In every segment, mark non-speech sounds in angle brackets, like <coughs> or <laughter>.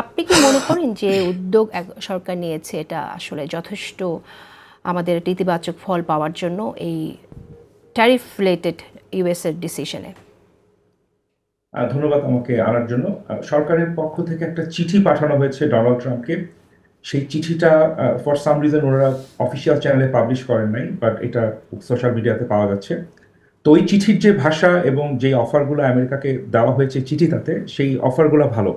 আপনি কি মনে করেন যে উদ্যোগ সরকার নিয়েছে, এটা আসলে যথেষ্ট আমাদের ইতিবাচক ফল পাওয়ার জন্য এই ট্যারিফ রিলেটেড ইউএস এর ডিসিশনে ধন্যবাদ আমাকে আনার জন্য। সরকারের পক্ষ থেকে একটা চিঠি পাঠানো হয়েছে ডোনাল্ড ট্রাম্পকে সেই চিঠিটা ফর সাম রিজন ওনারা অফিসিয়াল চ্যানেলে পাবলিশ করেন নাই বাট এটা সোশ্যাল মিডিয়াতে পাওয়া যাচ্ছে। তো ওই চিঠির যে ভাষা এবং যে অফারগুলো আমেরিকাকে দেওয়া হয়েছে চিঠিটাতে, সেই অফারগুলো ভালো।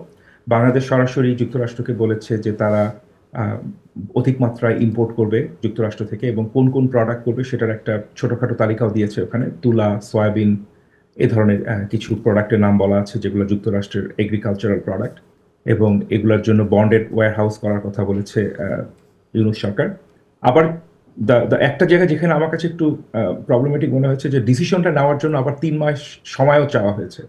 বাংলাদেশ সরাসরি যুক্তরাষ্ট্রকে বলেছে যে তারা অধিক মাত্রায় ইম্পোর্ট করবে যুক্তরাষ্ট্র থেকে এবং কোন কোন প্রোডাক্ট করবে সেটার একটা ছোটোখাটো তালিকাও দিয়েছে ওখানে। তুলা, সয়াবিন, এ ধরনের কিছু প্রোডাক্টের নাম বলা আছে যেগুলো যুক্তরাষ্ট্রের এগ্রিকালচারাল প্রোডাক্ট এবং এগুলোর জন্য বন্ডেড ওয়্যার হাউস করার কথা বলেছে ইউনুস সরকার। আবার একটা জায়গা যেখানে আমার কাছে একটু প্রবলেমেটিক মনে হয়েছে যে ডিসিশনটা নেওয়ার জন্য আবার তিন মাস সময়ও চাওয়া হয়েছে।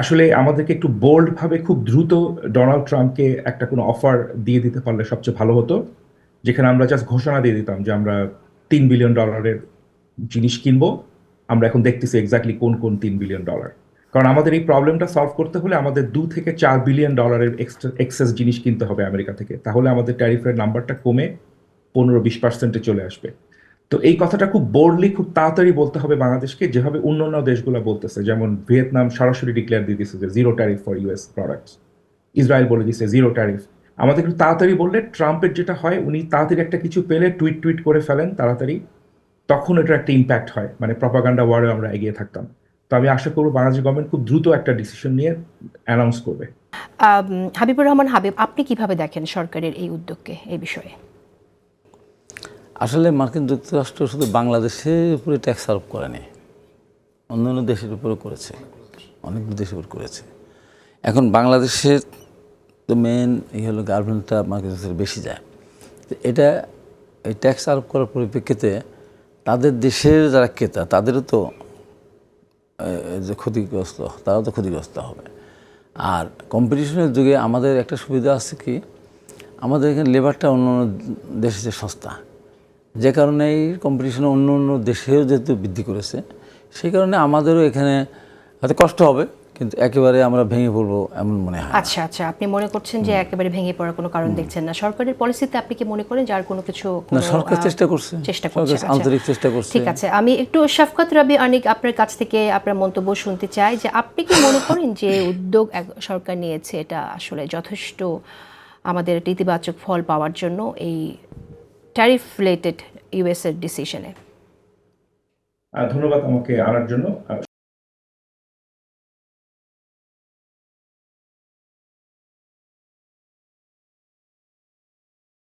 আসলে আমাদেরকে একটু বোল্ড ভাবে খুব দ্রুত ডোনাল্ড ট্রাম্পকে একটা কোনো অফার দিয়ে দিতে পারলে সবচেয়ে ভালো হতো। যেখানে আমরা জাস্ট ঘোষণা দিয়ে দিতাম যে আমরা তিন বিলিয়ন ডলারের জিনিস কিনবো। আমরা এখন দেখতেছি এক্স্যাক্টলি কোন কোন তিন বিলিয়ন ডলার কারণ আমাদের এই প্রবলেমটা সলভ করতে হলে আমাদের দু থেকে চার বিলিয়ন ডলারের এক্সেস জিনিস কিনতে হবে আমেরিকা থেকে। তাহলে আমাদের ট্যারিফের নাম্বারটা কমে পনেরো বিশ পার্সেন্টে চলে আসবে। তো এই কথাটা খুব বোল্ডলি খুব তাড়াতাড়ি বলতে হবে বাংলাদেশকে, যেভাবে অন্যান্য দেশগুলো বলতেছে। যেমন ভিয়েতনাম সরাসরি ডিক্লেয়ার দিয়ে দিচ্ছে যে zero tariff for US products Israel বলে দিচ্ছে জিরো ট্যারিফ আমাদের একটু তাড়াতাড়ি বললে, ট্রাম্পের যেটা হয়, উনি তাড়াতাড়ি একটা কিছু পেলে, টুইট টুইট করে ফেলেন তাড়াতাড়ি। তখন এটার একটা ইম্প্যাক্ট হয় মানে প্রপাগান্ডা ওয়ার্ডে আমরা এগিয়ে থাকতাম। তো আমি আশা করব বাংলাদেশ গভর্নমেন্ট খুব দ্রুত একটা ডিসিশন নিয়ে অ্যানাউন্স করবে। হাবিবুর রহমান হাবিব, আপনি কীভাবে দেখেন সরকারের এই উদ্যোগকে, এই বিষয়ে? আসলে মার্কিন যুক্তরাষ্ট্র শুধু বাংলাদেশের উপরে ট্যাক্স আরোপ করেনি অন্যান্য দেশের উপরে করেছে, অনেক দেশের উপর করেছে। এখন বাংলাদেশের তো মেন এই হলো গার্মেন্টটা মার্কিন যুক্তরাষ্ট্রে বেশি যায়। তো এটা, এই ট্যাক্স আরোপ করার পরিপ্রেক্ষিতে তাদের দেশের যারা ক্রেতা, তাদেরও তো যে ক্ষতিগ্রস্ত, তারাও তো ক্ষতিগ্রস্ত হবে। আর কম্পিটিশনের যুগে আমাদের একটা সুবিধা আছে কি, আমাদের এখানে লেবারটা অন্য অন্য চেয়ে সস্তা। যে কারণে এই কম্পিটিশনে অন্য অন্য দেশেও যেহেতু বৃদ্ধি করেছে সেই কারণে আমাদেরও এখানে হয়তো কষ্ট হবে কিন্তু একেবারে আমরা ভেঙে পড়ব এমন মনে হয় আচ্ছা আচ্ছা আপনি মনে করছেন যে একেবারে ভেঙে পড়ার কোনো কারণ দেখছেন না? সরকারের পলিসিতে আপনি কি মনে করেন যার কোনো কিছু না সরকার চেষ্টা করছে। চেষ্টা করছে আচ্ছা। আন্তরিক চেষ্টা করছে। ঠিক আছে আমি একটু শাফকাত রবি অনেক আপনার কাছ থেকে আপনার মন্তব্য শুনতে চাই যে আপনি কি মনে করেন যে <coughs> উদ্যোগ সরকার নিয়েছে এটা আসলে যথেষ্ট আমাদের ইতিবাচক ফল পাওয়ার জন্য এই ট্যারিফ রিলেটেড ইউএসএর ডিসিশনে ধন্যবাদ আমাকে আনার জন্য।